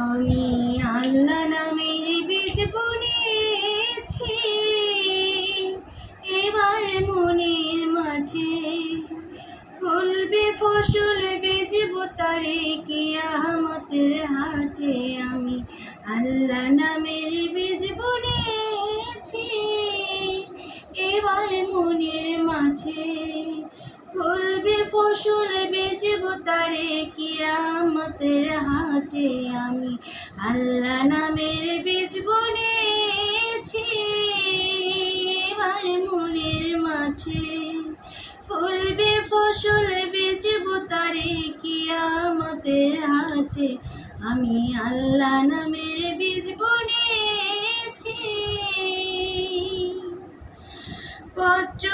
আমি আল্লাহ নামের বীজ বুনেছি। এবার মনের মাঝে ফলবে ফসল বেজব তারে কিয়ামতের হাটে আমি। আল্লাহ নামের বীজ বুনেছি। এবার মনের মাঝে ফসল বেজব তারে কিয়ামতের হাটে আমি। আল্লাহ নামের বীজ বুনেছি, এবার মনের মাঝে ফলবে ফসল বেচব তারে কিয়ামতের হাটে আমি আল্লাহ নামের বীজ বুনেছি। পত্র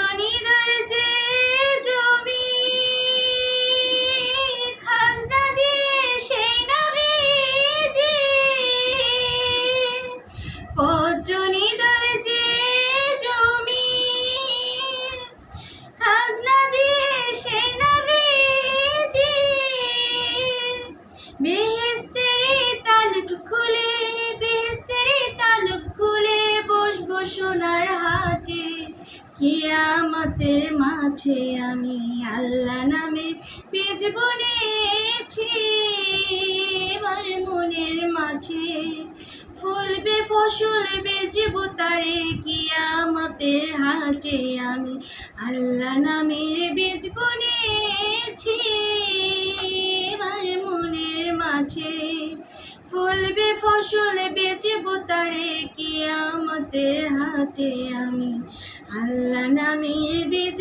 সোনার হাটে, কিয়ামতের মাঠে আমি আল্লাহ নামে বীজ বুনেছি। এবার মনের মাঝে ফুলবে ফসল বেজব তারে কিয়ামতের হাটে আমি আল্লাহ নামের বীজ বুনেছি। ফলবে ফসল বেচব তারে কিয়ামতের হাটে আমি আল্লাহ নামে বীজ